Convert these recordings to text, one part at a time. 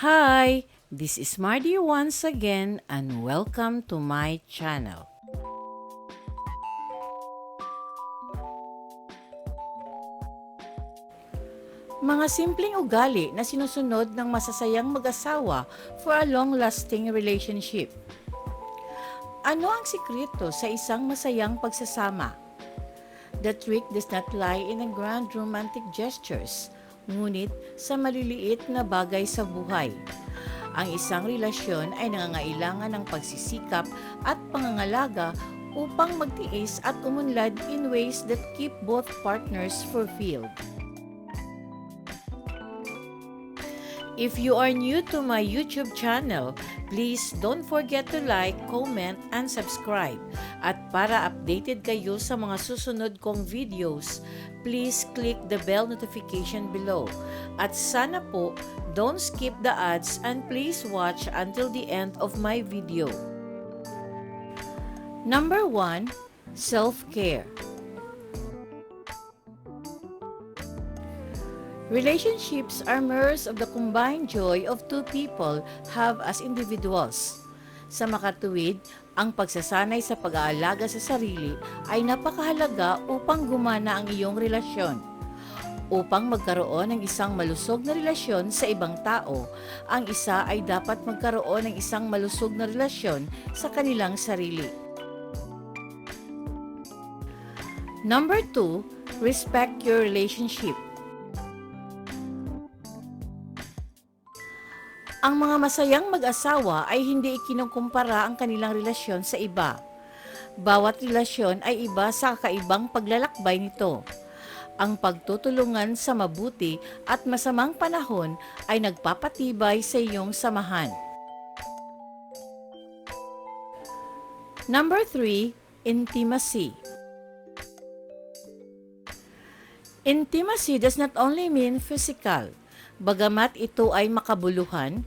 Hi, this is Mardy once again and welcome to my channel. Mga simpleng ugali na sinusunod ng masasayang mag-asawa for a long-lasting relationship. Ano ang sikreto sa isang masayang pagsasama? The trick does not lie in the grand romantic gestures, ngunit sa maliliit na bagay sa buhay. Ang isang relasyon ay nangangailangan ng pagsisikap at pangangalaga upang magtiis at umunlad in ways that keep both partners fulfilled. If you are new to my YouTube channel, please don't forget to like, comment, and subscribe. At para updated kayo sa mga susunod kong videos, please click the bell notification below. At sana po, don't skip the ads and please watch until the end of my video. Number 1. Self-care. Relationships are mirrors of the combined joy of two people have as individuals. Sa makatuwid, ang pagsasanay sa pag-aalaga sa sarili ay napakahalaga upang gumana ang iyong relasyon. Upang magkaroon ng isang malusog na relasyon sa ibang tao, ang isa ay dapat magkaroon ng isang malusog na relasyon sa kanilang sarili. Number 2, respect your relationship. Ang mga masayang mag-asawa ay hindi ikinukumpara ang kanilang relasyon sa iba. Bawat relasyon ay iba sa kakaibang paglalakbay nito. Ang pagtutulungan sa mabuti at masamang panahon ay nagpapatibay sa iyong samahan. Number 3, intimacy. Intimacy does not only mean physical, Bagamat ito ay makabuluhan,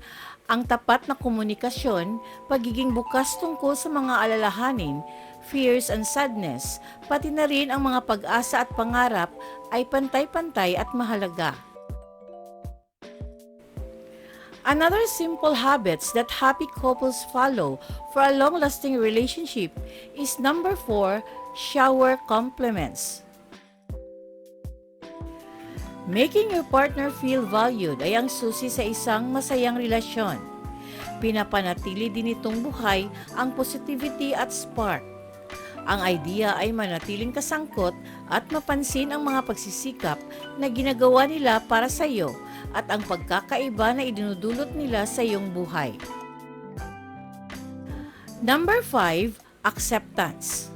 ang tapat na komunikasyon, pagiging bukas tungkol sa mga alalahanin, fears and sadness, pati na rin ang mga pag-asa at pangarap ay pantay-pantay at mahalaga. Another simple habits that happy couples follow for a long-lasting relationship is number 4, shower compliments. Making your partner feel valued ay ang susi sa isang masayang relasyon. Pinapanatili din itong buhay ang positivity at spark. Ang idea ay manatiling kasangkot at mapansin ang mga pagsisikap na ginagawa nila para sa iyo at ang pagkakaiba na idinudulot nila sa iyong buhay. Number 5, acceptance.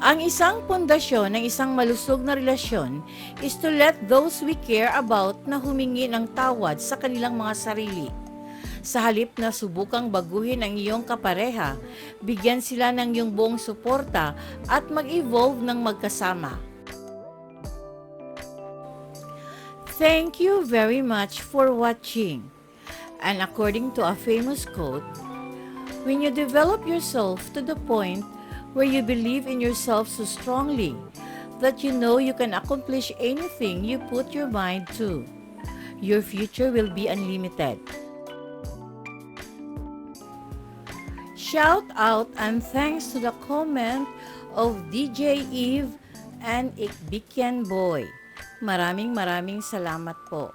Ang isang pundasyon ng isang malusog na relasyon is to let those we care about na humingi ng tawad sa kanilang mga sarili. Sa halip na subukang baguhin ang iyong kapareha, bigyan sila ng iyong buong suporta at mag-evolve ng magkasama. Thank you very much for watching. And according to a famous quote, when you develop yourself to the point where you believe in yourself so strongly that you know you can accomplish anything you put your mind to. Your future will be unlimited. Shout out and thanks to the comment of DJ Eve and Ikbikyan Boy. Maraming maraming salamat po.